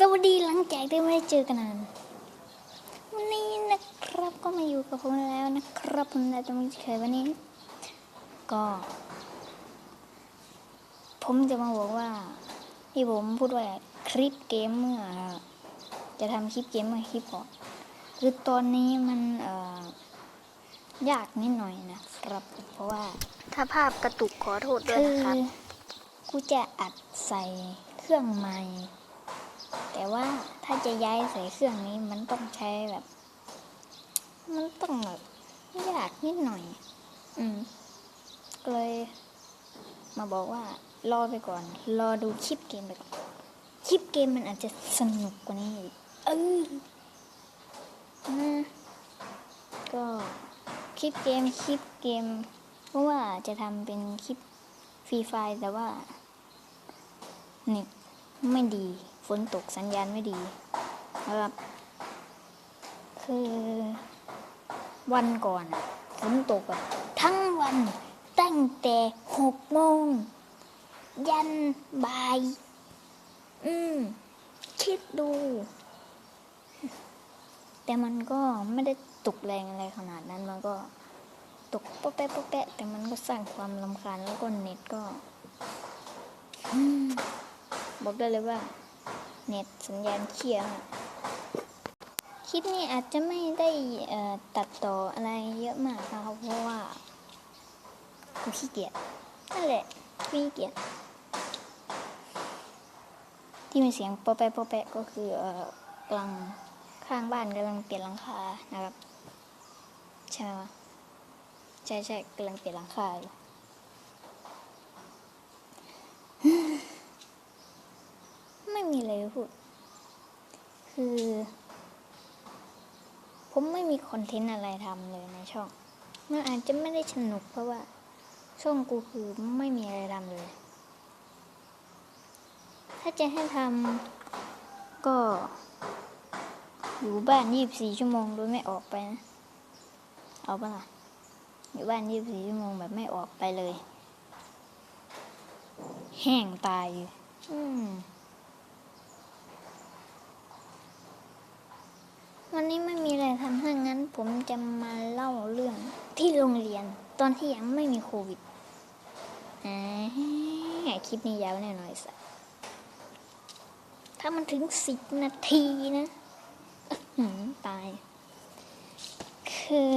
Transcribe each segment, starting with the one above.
สวัสดีหลังจากที่ไม่ได้เจอกันนานวันนี้นะครับก็มาอยู่กับผมแล้วนะครับผมนายตรงนี้เฉยวันนี้ ก็ ผมจะมาบอกว่าที่ผมพูดว่าคลิปเกมเมื่อ จะทำคลิปเกมเมื่อคลิปก่อนคือตอนนี้มันเอ่อยากนิดหน่อยนะครับ เพราะว่าถ้าภาพกระตุกขอโทษด้วยคือนะครับ กูจะอัดใส่เครื่องใหม่ แต่ว่าถ้าจะย้ายใส่เครื่องนี้มันต้องใช้แบบ มันต้องแบบยากนิดหน่อย อืมก็เลยมาบอกว่ารอไปก่อน รอดูคลิปเกมไปก่อน คลิปเกมมันอาจจะสนุกกว่านี้อีกเอออืมก็คลิปเกมคลิปเกม เพราะว่าจะทำเป็นคลิปฟรีไฟล์แต่ว่าเน็ตไม่ดี ฝนตกสัญญาณไม่ดีนะครับ คือวันก่อนฝนตกแบบทั้งวันตั้งแต่หกโมง ยันบ่าย อืม คิดดู แต่มันก็ไม่ได้ตกแรงอะไรขนาดนั้นมันก็ตกโป๊ะแป๊ะโป๊ะแป๊ะแต่มันก็สร้างความลำคาญแล้วก็เน็ตก็อืมบอกได้เลยว่า เน็ตสัญญาณเขียมากคลิปนี้อาจจะไม่ได้ตัดต่ออะไรเยอะมากนะครับเพราะว่ากูขี้เกียจนั่นแหละขี้เกียจที่มีเสียงโป๊ะแป๊ะโป๊ะแป๊ะก็คือเอ่อกำลังข้างบ้านกำลังเปลี่ยนหลังคานะครับใช่ไหมวะใช่ใช่กำลังเปลี่ยนหลังคาอยู่ ม่มีอะไรพูด คือ ผมไม่มีคอนเทนต์อะไรทำเลยในช่อง มันอาจจะไม่ได้สนุกเพราะว่า ช่องกูคือไม่มีอะไรทำเลย ถ้าจะให้ทำก็ อยู่บ้านยี่บสี่ชั่วโมงโดยไม่ออกไปนะ เอาปะล่ะ อยู่บ้านยี่บสี่ชั่วโมงแบบไม่ออกไปเลย แห้งตายอยู่อืม นนี้ไม่มีอะไรทำถ้างั้น ผมจะมาเล่าเรื่องที่โรงเรียน ตอนที่ยังไม่มีโควิดอาคลิปนี้ยาวแน่นอนสัสถ้ามันถึงสิบนาทีนะหือตาย คือ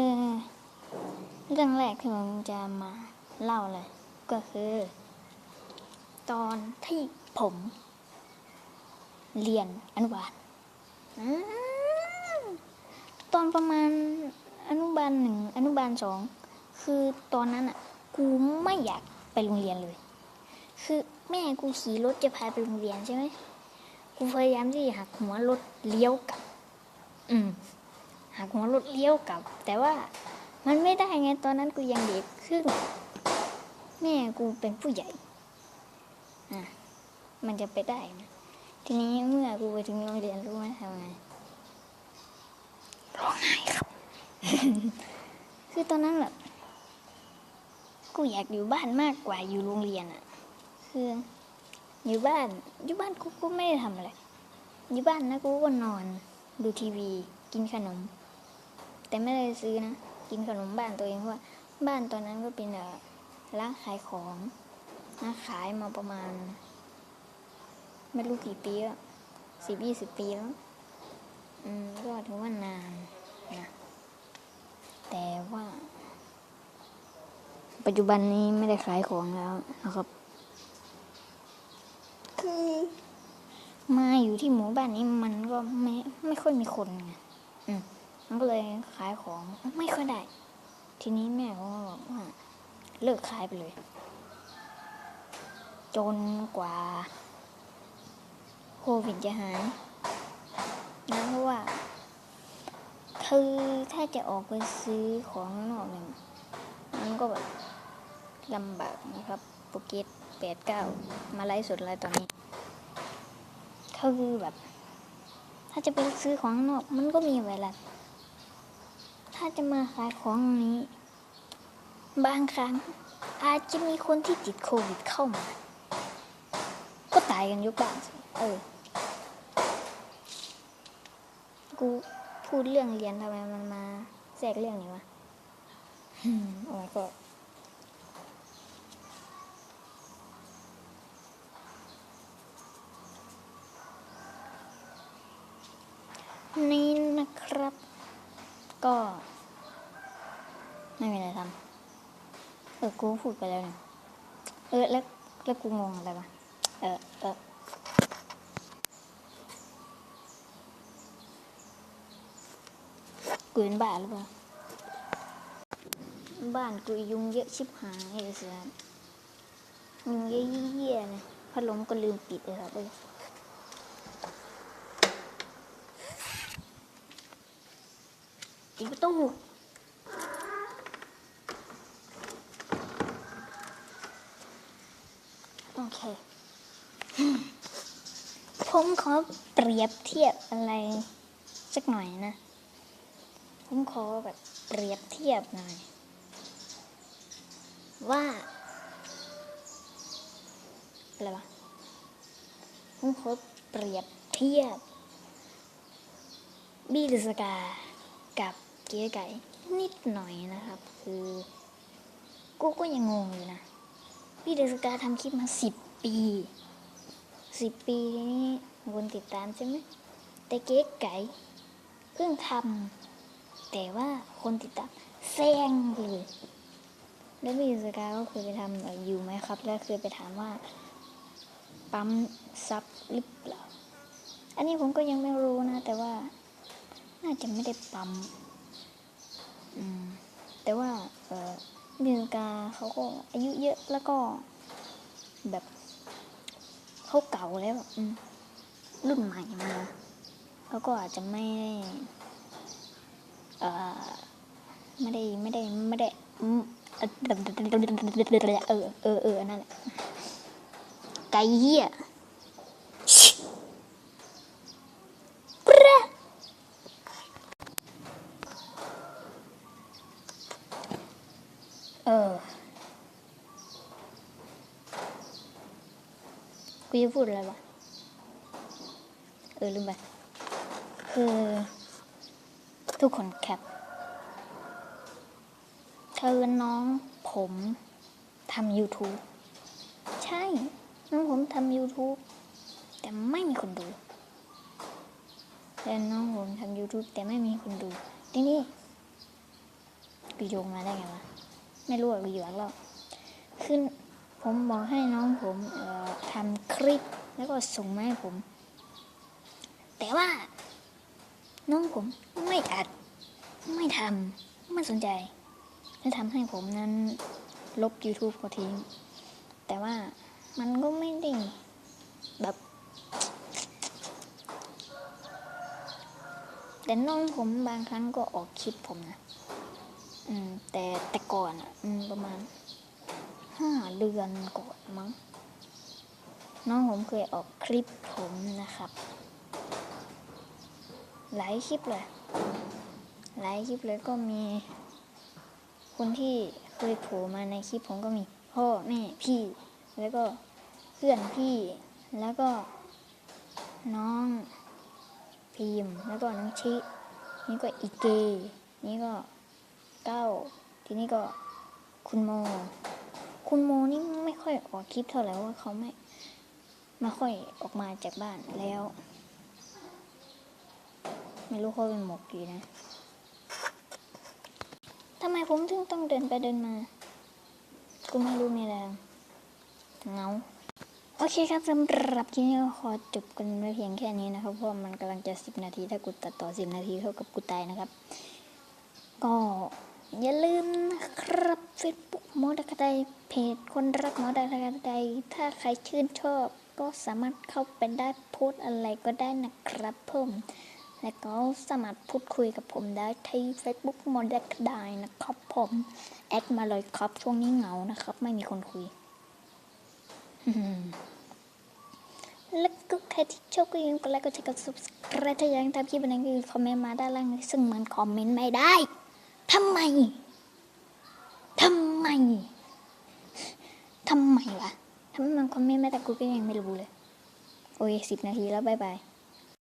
เรื่องแรกที่ผมจะมาเล่าเลย ก็คือ ตอนที่ผม เรียนอนุบาลอ ตอนประมาณอนุบาลหนึ่งอนุบาลสองคือตอนนั้นอะกูไม่อยากไปโรงเรียนเลย คือแม่กูขี่รถจะพาไปโรงเรียนใช่ไหมกูพยายามที่จะหักหัวรถเลี้ยวกลับ อืมหักหัวรถเลี้ยวกลับ แต่ว่ามันไม่ได้ไงตอนนั้นกูยังเด็กคือแม่กูเป็นผู้ใหญ่อะมันจะไปได้นะทีนี้เมื่อกูไปถึงโรงเรียนรู้ไหมทำไง ร้องไห้ครับ คือตอนนั้นแบบกูอยากอยู่บ้านมากกว่าอยู่โรงเรียนอะคืออยู่บ้านอยู่บ้านกูก็ไม่ได้ทำอะไรอยู่บ้านนะกูก็นอน ดูทีวีกินขนม แต่ไม่ได้ซื้อนะ กินขนมบ้านตัวเองเพราะว่าบ้านตอนนั้นก็เป็นร้านขายของนะขายมาประมาณ ไม่รู้กี่ปีแล้วสิบยี่สิบปีแล้ว อืมก็ถือว่านานนะ แต่ว่า ปัจจุบันนี้ไม่ได้ขายของแล้วนะครับ คือมาอยู่ที่หมู่บ้านนี้มันก็ไม่ไม่ค่อยมีคนไงอืมมันก็เลยขายของไม่ค่อยได้ ทีนี้แม่ก็บอกว่าเลิกขายไปเลย จนกว่าโควิดจะหาย นะเพราะว่าคือถ้าจะออกไปซื้อของนอกเนี่ยมันก็แบบลำบากนะครับโปรเกตแปดเก้ามาไลฟ์สดอะไรตอนนี้คือแบบ ถ้าจะไปซื้อของนอกมันก็มีเวลาถ้าจะมาขายของนี้ บางครั้งอาจจะมีคนที่ติดโควิดเข้ามา ก็ตายกันยกบ้านเออ กูพูดเรื่องเรียนทำไมมันมาแทรกเรื่องนี้วะโอ้ยก็นี่นะครับ ก็ไม่มีอะไรทำเออกูพูดไปแล้วเนี่ยเออแล้วแล้วกูงงอะไรวะเออเออ กูเป็นบ้าหรือเปล่า บ้านกูยุงเยอะชิบหายเลยสิครับยุงเยี่ยเลยพัดลมก็ลืมปิดเลยครับเลยอีกประตูโอเค ผมขอเปรียบเทียบอะไรสักหน่อยนะ ผมขอแบบเปรียบเทียบหน่อย ว่าอะไรวะผมขอเปรียบเทียบบีดสกากับเก๋ไก่นิดหน่อยนะครับ คือกูก็ยังงงอยู่นะบีดสกาทำคลิปมาสิบปีสิบปีนี้คนติดตามใช่ไหมแต่เก๋ไก่เพิ่งทำ แต่ว่าคนติดตามแซงเลยแล้วมีสกาก็เคยไปทำอยู่ไหมครับ แล้วเคยไปถามว่า ปั๊มซับหรือเปล่า อันนี้ผมก็ยังไม่รู้นะ แต่ว่า น่าจะไม่ได้ปั๊มอืมแต่ว่าเออมีสกาเขาก็อายุเยอะแล้วก็ แบบเขาเก่าแล้วอืมรุ่นใหม่มาเขาก็อาจจะไม่ ได้เออไม่ได้ไม่ได้ไม่ได้อืมเออเออเออนั่นแหละไก่เหี้ยชิปะเออกูจะพูดอะไรวะเออลืมไปคือ ทุกคนแคปเธอน้องผมทำ YouTube ใช่ น้องผมทำ YouTube แต่ไม่มีคนดูแต่น้องผมทำ YouTube แต่ไม่มีคนดูทีนี้กูโยงมาได้ไงวะ ไม่รู้อะกูอยู่แล้วคือผมบอกให้น้องผมทำคลิปแล้วก็ส่งมาให้ผม แต่ว่า น้องผมไม่อัด ไม่ทำไม่สนใจและทำให้ผมนั้นลบ YouTube ก็ทิ้ง แต่ว่ามันก็ไม่ได้แบบ แต่น้องผมบางครั้งก็ออกคลิปผมนะ อืม แต่แต่ก่อนอะ อืม ประมาณห้าเดือนก่อนมั้ง น้องผมเคยออกคลิปผมนะครับ หลายคลิปเลย หลายคลิปเลยก็มี คนที่เคยโผล่มาในคลิปผมก็มี พ่อแม่พี่ แล้วก็เพื่อนพี่ แล้วก็น้องพิมแล้วก็น้องชิ นี่ก็อีเก นี่ก็เก้า ทีนี้ก็คุณโม คุณโมนี่ไม่ค่อยออกคลิปเท่าไหร่ว่าเขาไม่ไม่ค่อยออกมาจากบ้านแล้ว ไม่รู้เขาเป็นหมกอยู่นะทำไมผมถึงต้องเดินไปเดินมากูไม่รู้มีอะไรเงาโอเคครับสำหรับคลิปนี้ก็ขอจบกันไว้เพียงแค่นี้นะครับ เพราะมันกำลังจะสิบนาที ถ้ากูตัดต่อสิบนาทีเท่ากับกูตายนะครับ ก็อย่าลืมนะครับ Facebook มอดกระไดเพจคนรักมอดกระไดถ้าใครชื่นชอบ ก็สามารถเข้าไปได้โพสอะไรก็ได้นะครับผม และก็สามารถพูดคุยกับผมได้ที่ Facebook มอดกได้นะครับผมแอดมาเลยครับช่วงนี้เหงานะครับ ไม่มีคนคุย แล้วก็ใครที่ชอบก็อยังกดไลค์กดแชร์กด subscribe ถ้ายากให้ทำคลิปอะไรก็อยู่คอมเมนต์มาด้านล่างซึ่งมันคอมเมนต์ไม่ได้ทำไมทำไมทำไมวะทำไมมันคอมเมนต์ไม่ได้กูก็ยังไม่รู้เลย โอ้ยสิบนาทีแล้วบายบาย